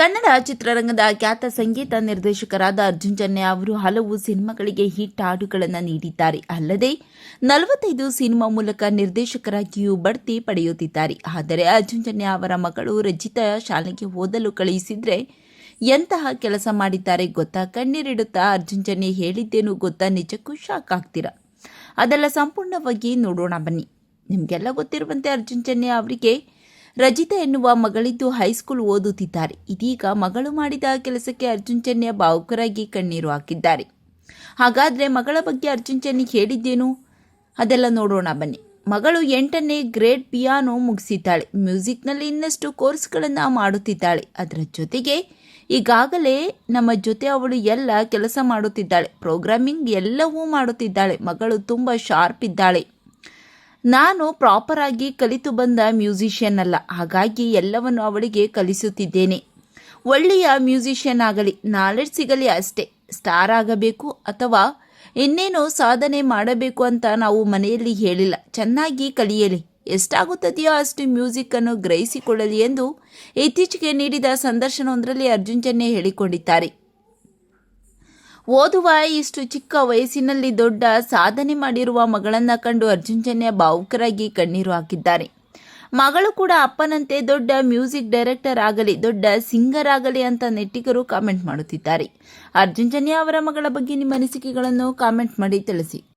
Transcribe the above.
ಕನ್ನಡ ಚಿತ್ರರಂಗದ ಖ್ಯಾತ ಸಂಗೀತ ನಿರ್ದೇಶಕರಾದ ಅರ್ಜುನ್ ಜನ್ಯ ಅವರು ಹಲವು ಸಿನಿಮಾಗಳಿಗೆ ಹಿಟ್ ಹಾಡುಗಳನ್ನು ನೀಡಿದ್ದಾರೆ. ಅಲ್ಲದೆ ನಲವತ್ತೈದು ಸಿನಿಮಾ ಮೂಲಕ ನಿರ್ದೇಶಕರಾಗಿಯೂ ಬಡ್ತಿ ಪಡೆಯುತ್ತಿದ್ದಾರೆ. ಆದರೆ ಅರ್ಜುನ್ ಜನ್ಯ ಅವರ ಮಗಳು ರಜಿತಾ ಶಾಲೆಗೆ ಓದಲು ಕಳುಹಿಸಿದ್ರೆ ಎಂತಹ ಕೆಲಸ ಮಾಡಿದ್ದಾರೆ ಗೊತ್ತಾ? ಕಣ್ಣೀರಿಡುತ್ತಾ ಅರ್ಜುನ್ ಜನ್ಯ ಹೇಳಿದ್ದೇನು ಗೊತ್ತಾ? ನಿಜಕ್ಕೂ ಶಾಕ್ ಆಗ್ತೀರಾ? ಅದೆಲ್ಲ ಸಂಪೂರ್ಣವಾಗಿ ನೋಡೋಣ ಬನ್ನಿ. ನಿಮಗೆಲ್ಲ ಗೊತ್ತಿರುವಂತೆ ಅರ್ಜುನ್ ಜನ್ಯ ಅವರಿಗೆ ರಜಿತಾ ಎನ್ನುವ ಮಗಳಿದ್ದು ಹೈಸ್ಕೂಲ್ ಓದುತ್ತಿದ್ದಾರೆ. ಇದೀಗ ಮಗಳು ಮಾಡಿದ ಕೆಲಸಕ್ಕೆ ಅರ್ಜುನ್ ಚೆನ್ನಿಯ ಭಾವುಕರಾಗಿ ಕಣ್ಣೀರು ಹಾಕಿದ್ದಾರೆ. ಹಾಗಾದರೆ ಮಗಳ ಬಗ್ಗೆ ಅರ್ಜುನ್ ಚೆನ್ನಿ ಹೇಳಿದ್ದೇನು? ಅದೆಲ್ಲ ನೋಡೋಣ ಬನ್ನಿ. ಮಗಳು ಎಂಟನೇ ಗ್ರೇಡ್ ಪಿಯಾನೋ ಮುಗಿಸಿದ್ದಾಳೆ. ಮ್ಯೂಸಿಕ್ನಲ್ಲಿ ಇನ್ನಷ್ಟು ಕೋರ್ಸ್ಗಳನ್ನು ಮಾಡುತ್ತಿದ್ದಾಳೆ. ಅದರ ಜೊತೆಗೆ ಈಗಾಗಲೇ ನಮ್ಮ ಜೊತೆ ಅವಳು ಎಲ್ಲ ಕೆಲಸ ಮಾಡುತ್ತಿದ್ದಾಳೆ. ಪ್ರೋಗ್ರಾಮಿಂಗ್ ಎಲ್ಲವೂ ಮಾಡುತ್ತಿದ್ದಾಳೆ. ಮಗಳು ತುಂಬ ಶಾರ್ಪ್ ಇದ್ದಾಳೆ. ನಾನು ಪ್ರಾಪರ್ ಆಗಿ ಕಲಿತು ಬಂದ ಮ್ಯೂಸಿಷಿಯನ್ ಅಲ್ಲ. ಹಾಗಾಗಿ ಎಲ್ಲವನ್ನು ಅವಳಿಗೆ ಕಲಿಸುತ್ತಿದ್ದೇನೆ. ಒಳ್ಳೆಯ ಮ್ಯೂಸಿಷಿಯನ್ ಆಗಲಿ ನಾಲೆಡ್ಜ್ ಸಿಗಲಿ ಅಷ್ಟೇ. ಸ್ಟಾರ್ ಆಗಬೇಕು ಅಥವಾ ಇನ್ನೇನು ಸಾಧನೆ ಮಾಡಬೇಕು ಅಂತ ನಾವು ಮನೆಯಲ್ಲಿ ಹೇಳಿಲ್ಲ. ಚೆನ್ನಾಗಿ ಕಲಿಯಲಿ. ಎಷ್ಟಾಗುತ್ತದೆಯೋ ಅಷ್ಟು ಮ್ಯೂಸಿಕ್ ಅನ್ನು ಗ್ರಹಿಸಿಕೊಳ್ಳಲಿ ಎಂದು ಇತ್ತೀಚೆಗೆ ನೀಡಿದ ಸಂದರ್ಶನವೊಂದರಲ್ಲಿ ಅರ್ಜುನ್ ಜನ್ಯ ಹೇಳಿಕೊಂಡಿದ್ದಾರೆ. ಓದುವ ಇಷ್ಟು ಚಿಕ್ಕ ವಯಸ್ಸಿನಲ್ಲಿ ದೊಡ್ಡ ಸಾಧನೆ ಮಾಡಿರುವ ಮಗಳನ್ನ ಕಂಡು ಅರ್ಜುನ್ ಜನ್ಯ ಭಾವುಕರಾಗಿ ಕಣ್ಣೀರು ಹಾಕಿದ್ದಾರೆ. ಮಗಳು ಕೂಡ ಅಪ್ಪನಂತೆ ದೊಡ್ಡ ಮ್ಯೂಸಿಕ್ ಡೈರೆಕ್ಟರ್ ಆಗಲಿ, ದೊಡ್ಡ ಸಿಂಗರ್ ಆಗಲಿ ಅಂತ ನೆಟ್ಟಿಗರು ಕಾಮೆಂಟ್ ಮಾಡುತ್ತಿದ್ದಾರೆ. ಅರ್ಜುನ್ ಜನ್ಯ ಅವರ ಮಗಳ ಬಗ್ಗೆ ನಿಮ್ಮ ಅನಿಸಿಕೆಗಳನ್ನು ಕಾಮೆಂಟ್ ಮಾಡಿ ತಿಳಿಸಿ.